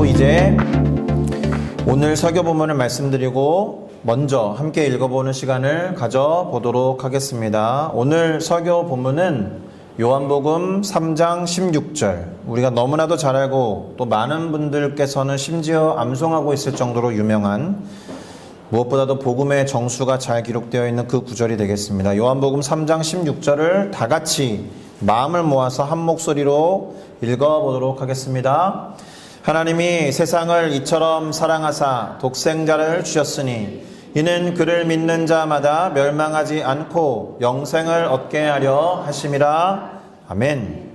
그리고 이제 오늘 설교 본문을 말씀드리고 먼저 함께 읽어보는 시간을 가져보도록 하겠습니다. 오늘 설교 본문은 요한복음 3장 16절. 우리가 너무나도 잘 알고 또 많은 분들께서는 심지어 암송하고 있을 정도로 유명한 무엇보다도 복음의 정수가 잘 기록되어 있는 그 구절이 되겠습니다. 요한복음 3장 16절을 다 같이 마음을 모아서 한 목소리로 읽어보도록 하겠습니다. 하나님이 세상을 이처럼 사랑하사 독생자를 주셨으니 이는 그를 믿는 자마다 멸망하지 않고 영생을 얻게 하려 하심이라. 아멘.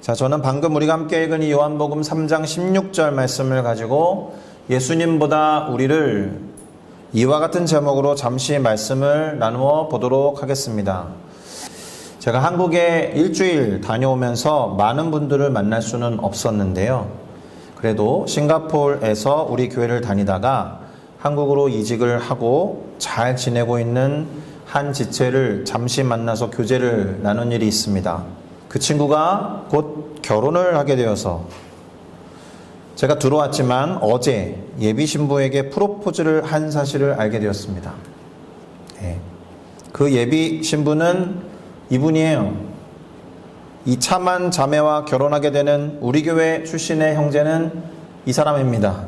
자, 저는 방금 우리가 함께 읽은 이 요한복음 3장 16절 말씀을 가지고 예수님보다 우리를 이와 같은 제목으로 잠시 말씀을 나누어 보도록 하겠습니다. 제가 한국에 일주일 다녀오면서 많은 분들을 만날 수는 없었는데요. 그래도 싱가포르에서 우리 교회를 다니다가 한국으로 이직을 하고 잘 지내고 있는 한 지체를 잠시 만나서 교제를 나눈 일이 있습니다. 그 친구가 곧 결혼을 하게 되어서 제가 들어왔지만 어제 예비 신부에게 프로포즈를 한 사실을 알게 되었습니다. 예. 그 예비 신부는 이분이에요. 이 참한 자매와 결혼하게 되는 우리 교회 출신의 형제는 이 사람입니다.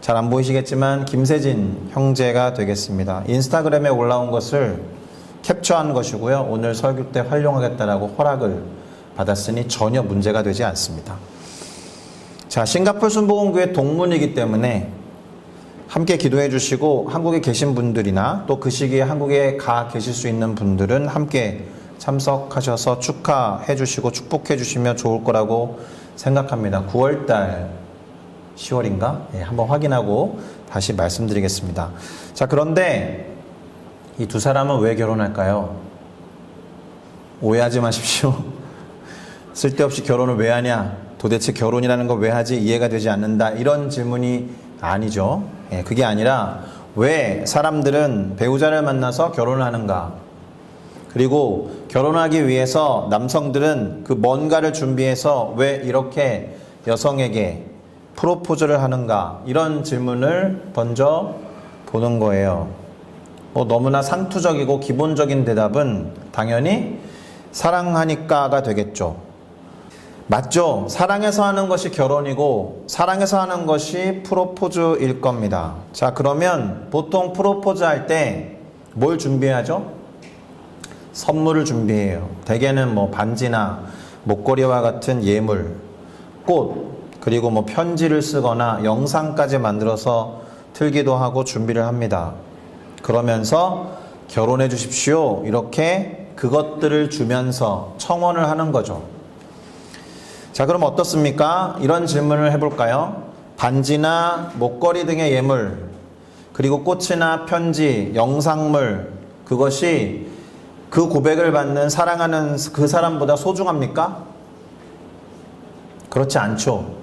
잘 안 보이시겠지만 김세진 형제가 되겠습니다. 인스타그램에 올라온 것을 캡처한 것이고요. 오늘 설교 때 활용하겠다라고 허락을 받았으니 전혀 문제가 되지 않습니다. 자, 싱가폴 순복음교회 동문이기 때문에 함께 기도해 주시고 한국에 계신 분들이나 또 그 시기에 한국에 가 계실 수 있는 분들은 함께 참석하셔서 축하해 주시고 축복해 주시면 좋을 거라고 생각합니다. 9월 달 10월인가? 예, 한번 확인하고 다시 말씀드리겠습니다. 자, 그런데 이 두 사람은 왜 결혼할까요? 오해하지 마십시오. 쓸데없이 결혼을 왜 하냐? 도대체 결혼이라는 걸 왜 하지? 이해가 되지 않는다. 이런 질문이 아니죠. 예, 그게 아니라 왜 사람들은 배우자를 만나서 결혼을 하는가? 그리고 결혼하기 위해서 남성들은 그 뭔가를 준비해서 왜 이렇게 여성에게 프로포즈를 하는가? 이런 질문을 던져 보는 거예요. 뭐 너무나 상투적이고 기본적인 대답은 당연히 사랑하니까가 되겠죠. 맞죠? 사랑해서 하는 것이 결혼이고 사랑해서 하는 것이 프로포즈일 겁니다. 자, 그러면 보통 프로포즈 할 때 뭘 준비하죠? 선물을 준비해요. 대개는 뭐 반지나 목걸이와 같은 예물, 꽃, 그리고 뭐 편지를 쓰거나 영상까지 만들어서 틀기도 하고 준비를 합니다. 그러면서 결혼해 주십시오. 이렇게 그것들을 주면서 청원을 하는 거죠. 자, 그럼 어떻습니까? 이런 질문을 해볼까요? 반지나 목걸이 등의 예물, 그리고 꽃이나 편지, 영상물, 그것이 그 고백을 받는 사랑하는 그 사람보다 소중합니까? 그렇지 않죠.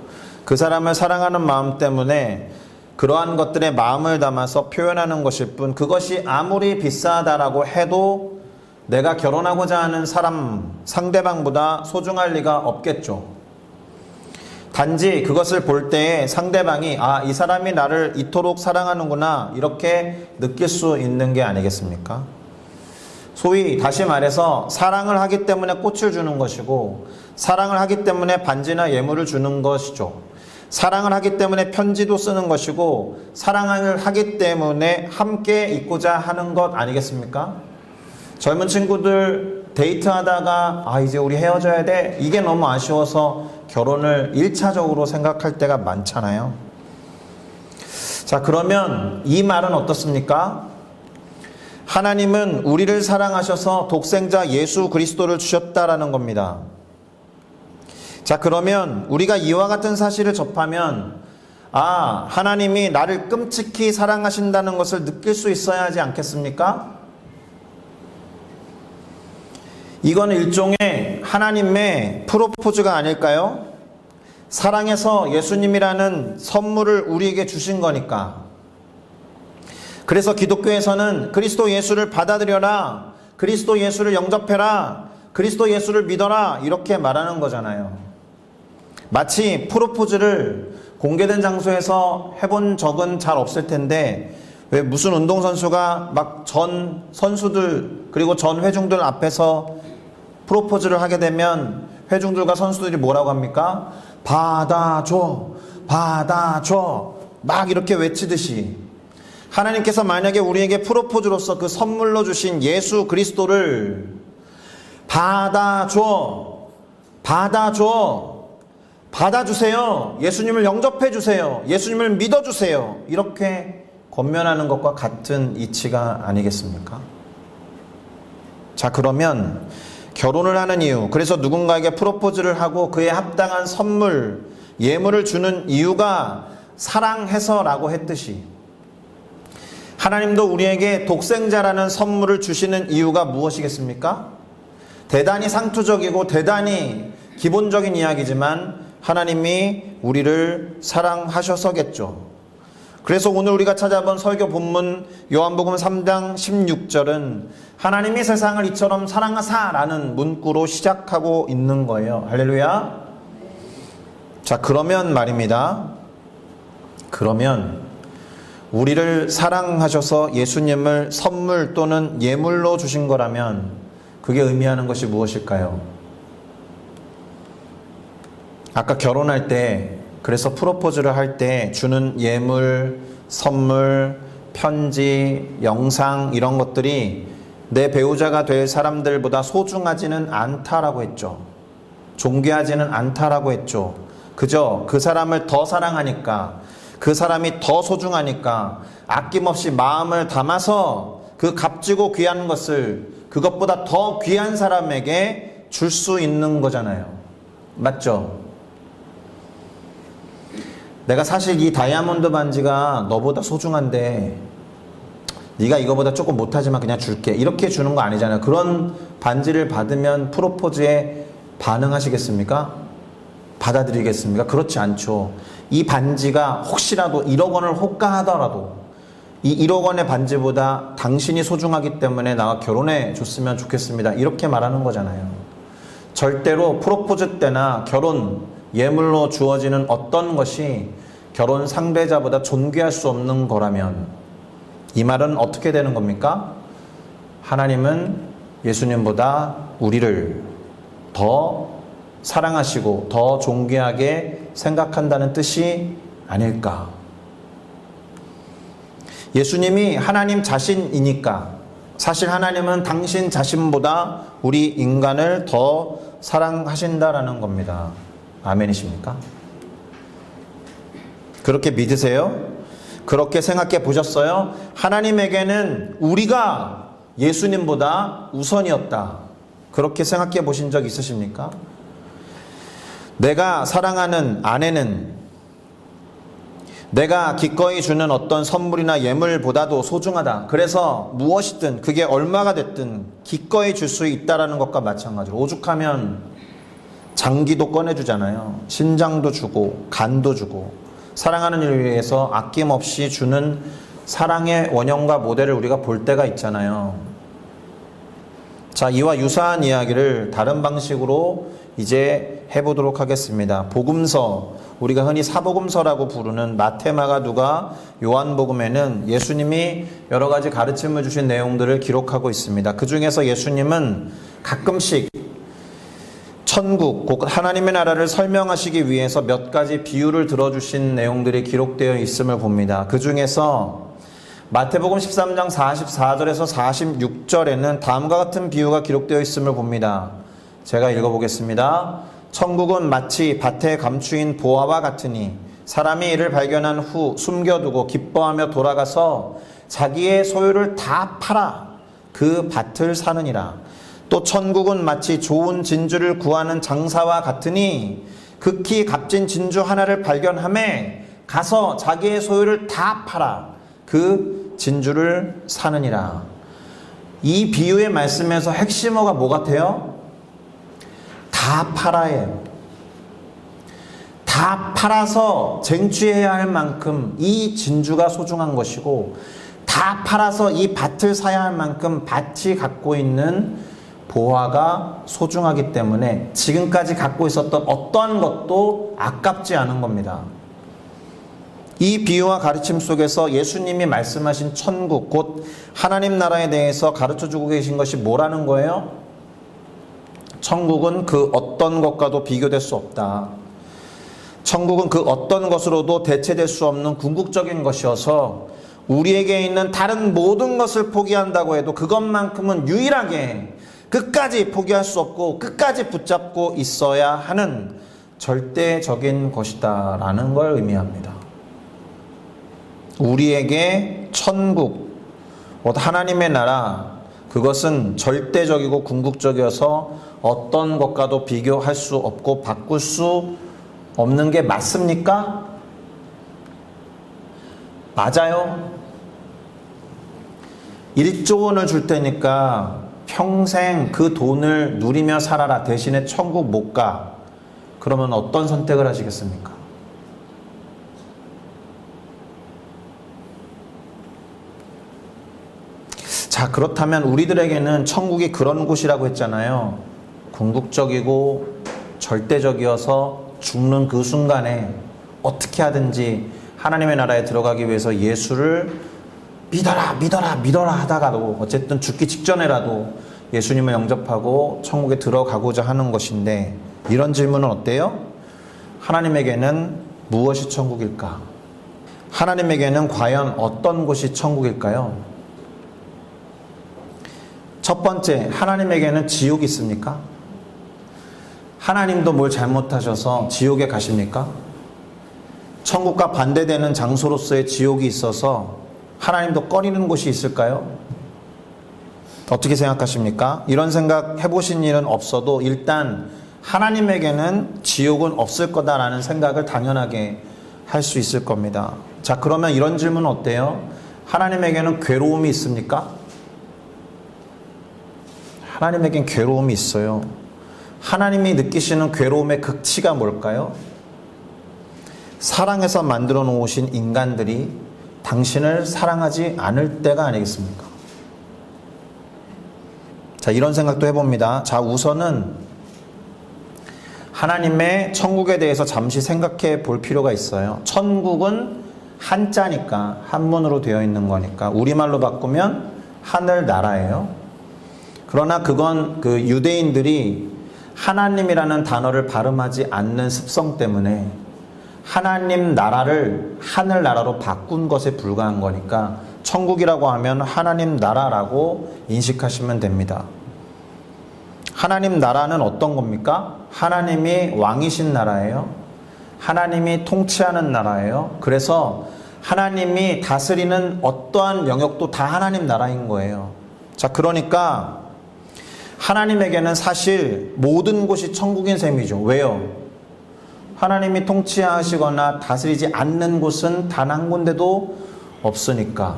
그 사람을 사랑하는 마음 때문에 그러한 것들에 마음을 담아서 표현하는 것일 뿐 그것이 아무리 비싸다라고 해도 내가 결혼하고자 하는 사람 상대방보다 소중할 리가 없겠죠. 단지 그것을 볼 때에 상대방이 아, 이 사람이 나를 이토록 사랑하는구나 이렇게 느낄 수 있는 게 아니겠습니까? 소위 다시 말해서 사랑을 하기 때문에 꽃을 주는 것이고 사랑을 하기 때문에 반지나 예물을 주는 것이죠. 사랑을 하기 때문에 편지도 쓰는 것이고 사랑을 하기 때문에 함께 있고자 하는 것 아니겠습니까? 젊은 친구들 데이트하다가 아 이제 우리 헤어져야 돼 이게 너무 아쉬워서 결혼을 1차적으로 생각할 때가 많잖아요. 자 그러면 이 말은 어떻습니까? 하나님은 우리를 사랑하셔서 독생자 예수 그리스도를 주셨다라는 겁니다. 자, 그러면 우리가 이와 같은 사실을 접하면, 아, 하나님이 나를 끔찍히 사랑하신다는 것을 느낄 수 있어야 하지 않겠습니까? 이건 일종의 하나님의 프로포즈가 아닐까요? 사랑해서 예수님이라는 선물을 우리에게 주신 거니까. 그래서 기독교에서는 그리스도 예수를 받아들여라. 그리스도 예수를 영접해라. 그리스도 예수를 믿어라. 이렇게 말하는 거잖아요. 마치 프로포즈를 공개된 장소에서 해본 적은 잘 없을 텐데 왜 무슨 운동선수가 막 전 선수들 그리고 전 회중들 앞에서 프로포즈를 하게 되면 회중들과 선수들이 뭐라고 합니까? 받아줘, 받아줘. 막 이렇게 외치듯이 하나님께서 만약에 우리에게 프로포즈로서 그 선물로 주신 예수 그리스도를 받아줘, 받아줘, 받아주세요. 예수님을 영접해 주세요. 예수님을 믿어주세요. 이렇게 권면하는 것과 같은 이치가 아니겠습니까? 자, 그러면 결혼을 하는 이유, 그래서 누군가에게 프로포즈를 하고 그에 합당한 선물, 예물을 주는 이유가 사랑해서라고 했듯이 하나님도 우리에게 독생자라는 선물을 주시는 이유가 무엇이겠습니까? 대단히 상투적이고 대단히 기본적인 이야기지만 하나님이 우리를 사랑하셔서겠죠. 그래서 오늘 우리가 찾아본 설교 본문 요한복음 3장 16절은 하나님이 세상을 이처럼 사랑하사라는 문구로 시작하고 있는 거예요. 할렐루야. 자, 그러면 말입니다. 그러면 우리를 사랑하셔서 예수님을 선물 또는 예물로 주신 거라면 그게 의미하는 것이 무엇일까요? 아까 결혼할 때 그래서 프로포즈를 할 때 주는 예물, 선물, 편지, 영상 이런 것들이 내 배우자가 될 사람들보다 소중하지는 않다라고 했죠. 존귀하지는 않다라고 했죠. 그저 그 사람을 더 사랑하니까 그 사람이 더 소중하니까 아낌없이 마음을 담아서 그 값지고 귀한 것을 그것보다 더 귀한 사람에게 줄 수 있는 거잖아요. 맞죠? 내가 사실 이 다이아몬드 반지가 너보다 소중한데 네가 이거보다 조금 못하지만 그냥 줄게 이렇게 주는 거 아니잖아요. 그런 반지를 받으면 프로포즈에 반응하시겠습니까? 받아들이겠습니까? 그렇지 않죠. 이 반지가 혹시라도 1억 원을 호가하더라도 이 1억 원의 반지보다 당신이 소중하기 때문에 나와 결혼해 줬으면 좋겠습니다. 이렇게 말하는 거잖아요. 절대로 프로포즈 때나 결혼 예물로 주어지는 어떤 것이 결혼 상대자보다 존귀할 수 없는 거라면 이 말은 어떻게 되는 겁니까? 하나님은 예수님보다 우리를 더 사랑하시고 더 존귀하게 생각한다는 뜻이 아닐까. 예수님이 하나님 자신이니까 사실 하나님은 당신 자신보다 우리 인간을 더 사랑하신다라는 겁니다. 아멘이십니까? 그렇게 믿으세요? 그렇게 생각해 보셨어요? 하나님에게는 우리가 예수님보다 우선이었다. 그렇게 생각해 보신 적 있으십니까? 내가 사랑하는 아내는 내가 기꺼이 주는 어떤 선물이나 예물보다도 소중하다. 그래서 무엇이든 그게 얼마가 됐든 기꺼이 줄 수 있다라는 것과 마찬가지로 오죽하면 장기도 꺼내주잖아요. 신장도 주고 간도 주고 사랑하는 일을 위해서 아낌없이 주는 사랑의 원형과 모델을 우리가 볼 때가 있잖아요. 자, 이와 유사한 이야기를 다른 방식으로 이제 해보도록 하겠습니다. 복음서, 우리가 흔히 사복음서라고 부르는 마테마가 누가 요한복음에는 예수님이 여러 가지 가르침을 주신 내용들을 기록하고 있습니다. 그 중에서 예수님은 가끔씩 천국, 곧 하나님의 나라를 설명하시기 위해서 몇 가지 비유를 들어주신 내용들이 기록되어 있음을 봅니다. 그 중에서 마태복음 13장 44절에서 46절에는 다음과 같은 비유가 기록되어 있음을 봅니다. 제가 읽어보겠습니다. 천국은 마치 밭에 감추인 보화와 같으니 사람이 이를 발견한 후 숨겨두고 기뻐하며 돌아가서 자기의 소유를 다 팔아 그 밭을 사느니라. 또 천국은 마치 좋은 진주를 구하는 장사와 같으니 극히 값진 진주 하나를 발견함에 가서 자기의 소유를 다 팔아 그 진주를 사느니라. 이 비유의 말씀에서 핵심어가 뭐 같아요? 다 팔아예요. 다 팔아서 쟁취해야 할 만큼 이 진주가 소중한 것이고 다 팔아서 이 밭을 사야 할 만큼 밭이 갖고 있는 보화가 소중하기 때문에 지금까지 갖고 있었던 어떠한 것도 아깝지 않은 겁니다. 이 비유와 가르침 속에서 예수님이 말씀하신 천국, 곧 하나님 나라에 대해서 가르쳐 주고 계신 것이 뭐라는 거예요? 천국은 그 어떤 것과도 비교될 수 없다. 천국은 그 어떤 것으로도 대체될 수 없는 궁극적인 것이어서 우리에게 있는 다른 모든 것을 포기한다고 해도 그것만큼은 유일하게 끝까지 포기할 수 없고 끝까지 붙잡고 있어야 하는 절대적인 것이다. 라는 걸 의미합니다. 우리에게 천국, 하나님의 나라, 그것은 절대적이고 궁극적이어서 어떤 것과도 비교할 수 없고 바꿀 수 없는 게 맞습니까? 맞아요. 1조 원을 줄 테니까 평생 그 돈을 누리며 살아라. 대신에 천국 못 가. 그러면 어떤 선택을 하시겠습니까? 자, 그렇다면 우리들에게는 천국이 그런 곳이라고 했잖아요. 궁극적이고 절대적이어서 죽는 그 순간에 어떻게 하든지 하나님의 나라에 들어가기 위해서 예수를 믿어라, 믿어라, 믿어라 하다가도 어쨌든 죽기 직전에라도 예수님을 영접하고 천국에 들어가고자 하는 것인데 이런 질문은 어때요? 하나님에게는 무엇이 천국일까? 하나님에게는 과연 어떤 곳이 천국일까요? 첫 번째, 하나님에게는 지옥이 있습니까? 하나님도 뭘 잘못하셔서 지옥에 가십니까? 천국과 반대되는 장소로서의 지옥이 있어서 하나님도 꺼리는 곳이 있을까요? 어떻게 생각하십니까? 이런 생각 해보신 일은 없어도 일단 하나님에게는 지옥은 없을 거다라는 생각을 당연하게 할 수 있을 겁니다. 자, 그러면 이런 질문 어때요? 하나님에게는 괴로움이 있습니까? 하나님에겐 괴로움이 있어요. 하나님이 느끼시는 괴로움의 극치가 뭘까요? 사랑해서 만들어 놓으신 인간들이 당신을 사랑하지 않을 때가 아니겠습니까? 자, 이런 생각도 해봅니다. 자, 우선은 하나님의 천국에 대해서 잠시 생각해 볼 필요가 있어요. 천국은 한자니까, 한문으로 되어 있는 거니까, 우리말로 바꾸면 하늘 나라예요. 그러나 그건 그 유대인들이 하나님이라는 단어를 발음하지 않는 습성 때문에 하나님 나라를 하늘 나라로 바꾼 것에 불과한 거니까 천국이라고 하면 하나님 나라라고 인식하시면 됩니다. 하나님 나라는 어떤 겁니까? 하나님이 왕이신 나라예요. 하나님이 통치하는 나라예요. 그래서 하나님이 다스리는 어떠한 영역도 다 하나님 나라인 거예요. 자, 그러니까 하나님에게는 사실 모든 곳이 천국인 셈이죠. 왜요? 하나님이 통치하시거나 다스리지 않는 곳은 단 한 군데도 없으니까.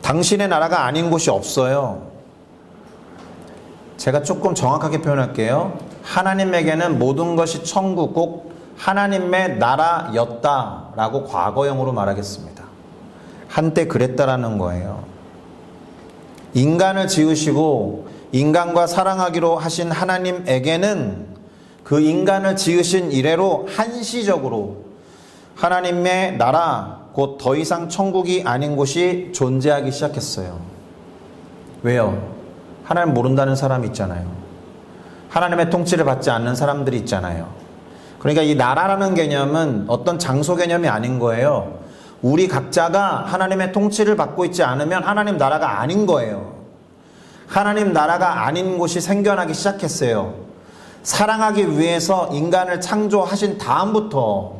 당신의 나라가 아닌 곳이 없어요. 제가 조금 정확하게 표현할게요. 하나님에게는 모든 것이 천국, 꼭 하나님의 나라였다라고 과거형으로 말하겠습니다. 한때 그랬다라는 거예요. 인간을 지으시고 인간과 사랑하기로 하신 하나님에게는 그 인간을 지으신 이래로 한시적으로 하나님의 나라, 곧 더 이상 천국이 아닌 곳이 존재하기 시작했어요. 왜요? 하나님 모른다는 사람이 있잖아요. 하나님의 통치를 받지 않는 사람들이 있잖아요. 그러니까 이 나라라는 개념은 어떤 장소 개념이 아닌 거예요. 우리 각자가 하나님의 통치를 받고 있지 않으면 하나님 나라가 아닌 거예요. 하나님 나라가 아닌 곳이 생겨나기 시작했어요. 사랑하기 위해서 인간을 창조하신 다음부터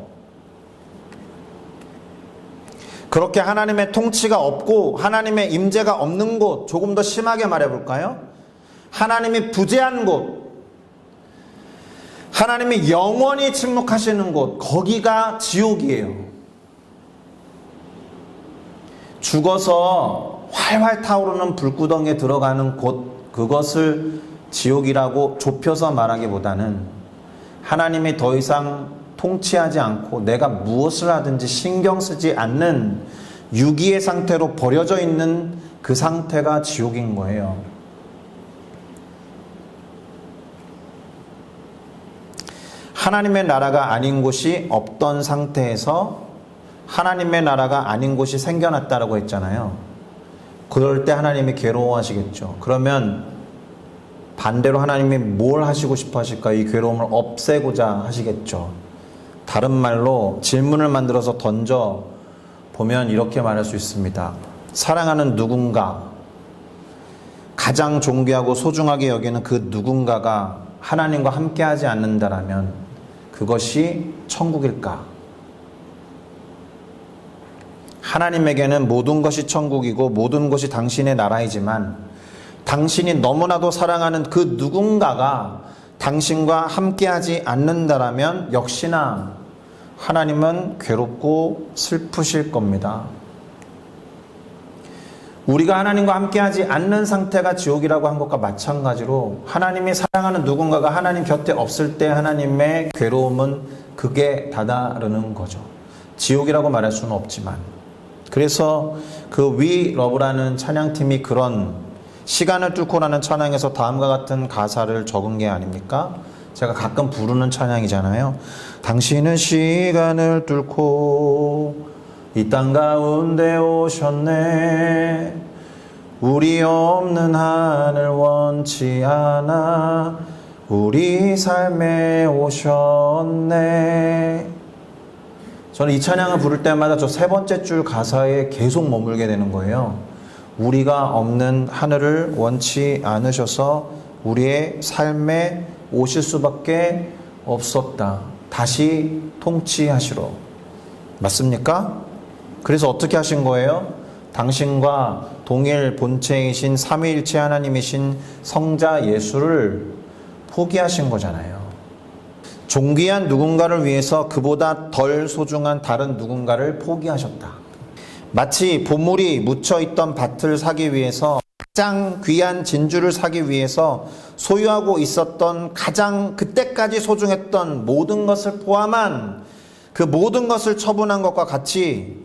그렇게 하나님의 통치가 없고 하나님의 임재가 없는 곳 조금 더 심하게 말해 볼까요? 하나님이 부재한 곳 하나님이 영원히 침묵하시는 곳 거기가 지옥이에요. 죽어서 활활 타오르는 불구덩이에 들어가는 곳 그것을 지옥이라고 좁혀서 말하기보다는 하나님이 더 이상 통치하지 않고 내가 무엇을 하든지 신경 쓰지 않는 유기의 상태로 버려져 있는 그 상태가 지옥인 거예요. 하나님의 나라가 아닌 곳이 없던 상태에서 하나님의 나라가 아닌 곳이 생겨났다라고 했잖아요. 그럴 때 하나님이 괴로워하시겠죠. 그러면 반대로 하나님이 뭘 하시고 싶어 하실까? 이 괴로움을 없애고자 하시겠죠. 다른 말로 질문을 만들어서 던져 보면 이렇게 말할 수 있습니다. 사랑하는 누군가, 가장 존귀하고 소중하게 여기는 그 누군가가 하나님과 함께하지 않는다라면 그것이 천국일까? 하나님에게는 모든 것이 천국이고 모든 것이 당신의 나라이지만 당신이 너무나도 사랑하는 그 누군가가 당신과 함께하지 않는다라면 역시나 하나님은 괴롭고 슬프실 겁니다. 우리가 하나님과 함께하지 않는 상태가 지옥이라고 한 것과 마찬가지로 하나님이 사랑하는 누군가가 하나님 곁에 없을 때 하나님의 괴로움은 극에 다다르는 거죠. 지옥이라고 말할 수는 없지만. 그래서 그 위 러브라는 찬양팀이 그런 시간을 뚫고라는 찬양에서 다음과 같은 가사를 적은 게 아닙니까? 제가 가끔 부르는 찬양이잖아요. 당신은 시간을 뚫고 이 땅 가운데 오셨네. 우리 없는 하늘 원치 않아. 우리 삶에 오셨네. 저는 이 찬양을 부를 때마다 저 세 번째 줄 가사에 계속 머물게 되는 거예요. 우리가 없는 하늘을 원치 않으셔서 우리의 삶에 오실 수밖에 없었다. 다시 통치하시러. 맞습니까? 그래서 어떻게 하신 거예요? 당신과 동일 본체이신 삼위일체 하나님이신 성자 예수를 포기하신 거잖아요. 존귀한 누군가를 위해서 그보다 덜 소중한 다른 누군가를 포기하셨다. 마치 보물이 묻혀 있던 밭을 사기 위해서 가장 귀한 진주를 사기 위해서 소유하고 있었던 가장 그때까지 소중했던 모든 것을 포함한 그 모든 것을 처분한 것과 같이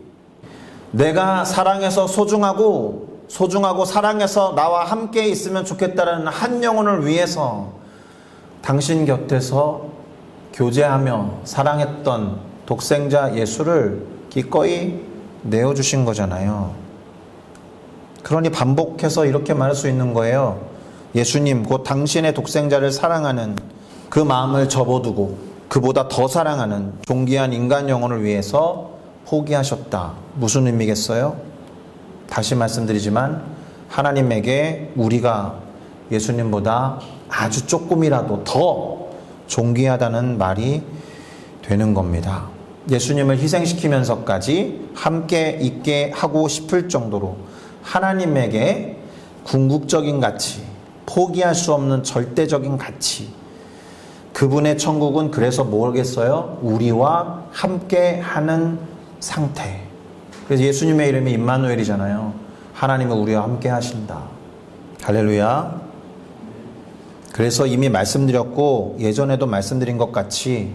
내가 사랑해서 소중하고 소중하고 사랑해서 나와 함께 있으면 좋겠다는 한 영혼을 위해서 당신 곁에서 교제하며 사랑했던 독생자 예수를 기꺼이 내어주신 거잖아요. 그러니 반복해서 이렇게 말할 수 있는 거예요. 예수님, 곧 당신의 독생자를 사랑하는 그 마음을 접어두고 그보다 더 사랑하는 존귀한 인간 영혼을 위해서 포기하셨다. 무슨 의미겠어요? 다시 말씀드리지만 하나님에게 우리가 예수님보다 아주 조금이라도 더 존귀하다는 말이 되는 겁니다. 예수님을 희생시키면서까지 함께 있게 하고 싶을 정도로 하나님에게 궁극적인 가치, 포기할 수 없는 절대적인 가치. 그분의 천국은 그래서 뭐겠어요? 우리와 함께 하는 상태. 그래서 예수님의 이름이 임마누엘이잖아요. 하나님은 우리와 함께 하신다. 할렐루야. 그래서 이미 말씀드렸고 예전에도 말씀드린 것 같이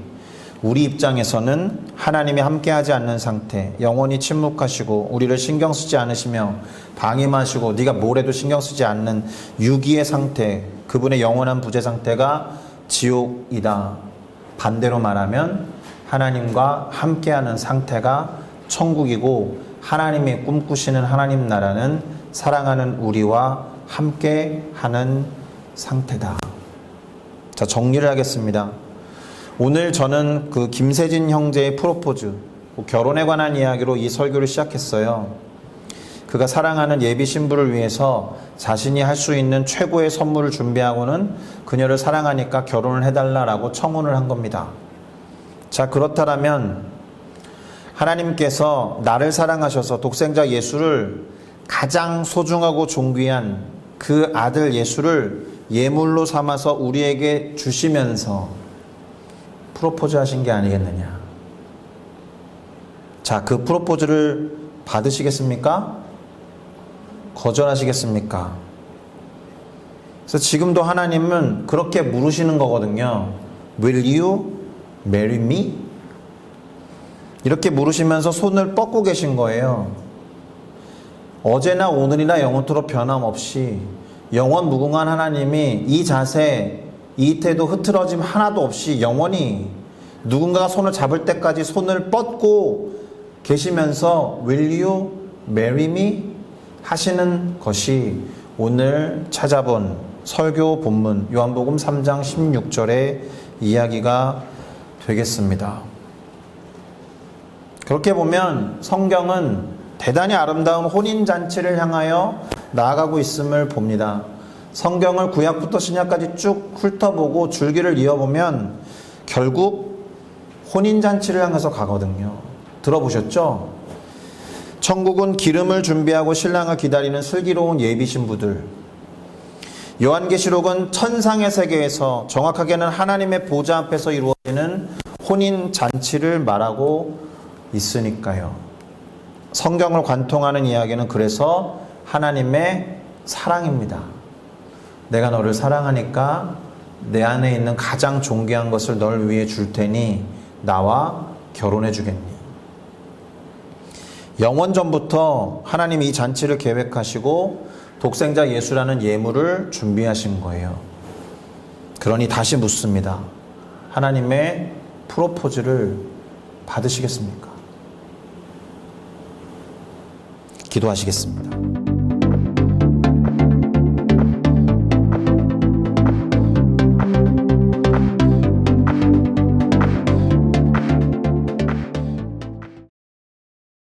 우리 입장에서는 하나님이 함께하지 않는 상태, 영원히 침묵하시고 우리를 신경 쓰지 않으시며 방임하시고 네가 뭘 해도 신경 쓰지 않는 유기의 상태, 그분의 영원한 부재 상태가 지옥이다. 반대로 말하면 하나님과 함께하는 상태가 천국이고 하나님이 꿈꾸시는 하나님 나라는 사랑하는 우리와 함께하는 상태다. 자 정리를 하겠습니다. 오늘 저는 그 김세진 형제의 프로포즈, 뭐 결혼에 관한 이야기로 이 설교를 시작했어요. 그가 사랑하는 예비 신부를 위해서 자신이 할 수 있는 최고의 선물을 준비하고는 그녀를 사랑하니까 결혼을 해달라라고 청혼을 한 겁니다. 자, 그렇다면 하나님께서 나를 사랑하셔서 독생자 예수를 가장 소중하고 존귀한 그 아들 예수를 예물로 삼아서 우리에게 주시면서 프로포즈 하신 게 아니겠느냐. 자, 그 프로포즈를 받으시겠습니까? 거절하시겠습니까? 그래서 지금도 하나님은 그렇게 물으시는 거거든요. Will you marry me? 이렇게 물으시면서 손을 뻗고 계신 거예요. 어제나 오늘이나 영원토록 변함없이 영원 무궁한 하나님이 이 자세, 이 태도 흐트러짐 하나도 없이 영원히 누군가가 손을 잡을 때까지 손을 뻗고 계시면서 Will you marry me? 하시는 것이 오늘 찾아본 설교 본문 요한복음 3장 16절의 이야기가 되겠습니다. 그렇게 보면 성경은 대단히 아름다운 혼인잔치를 향하여 나아가고 있음을 봅니다. 성경을 구약부터 신약까지 쭉 훑어보고 줄기를 이어보면 결국 혼인잔치를 향해서 가거든요. 들어보셨죠? 천국은 기름을 준비하고 신랑을 기다리는 슬기로운 예비 신부들. 요한계시록은 천상의 세계에서 정확하게는 하나님의 보좌 앞에서 이루어지는 혼인 잔치를 말하고 있으니까요. 성경을 관통하는 이야기는 그래서 하나님의 사랑입니다. 내가 너를 사랑하니까 내 안에 있는 가장 존귀한 것을 널 위해 줄 테니 나와 결혼해 주겠니? 영원 전부터 하나님이 이 잔치를 계획하시고 독생자 예수라는 예물을 준비하신 거예요. 그러니 다시 묻습니다. 하나님의 프로포즈를 받으시겠습니까? 기도하시겠습니다.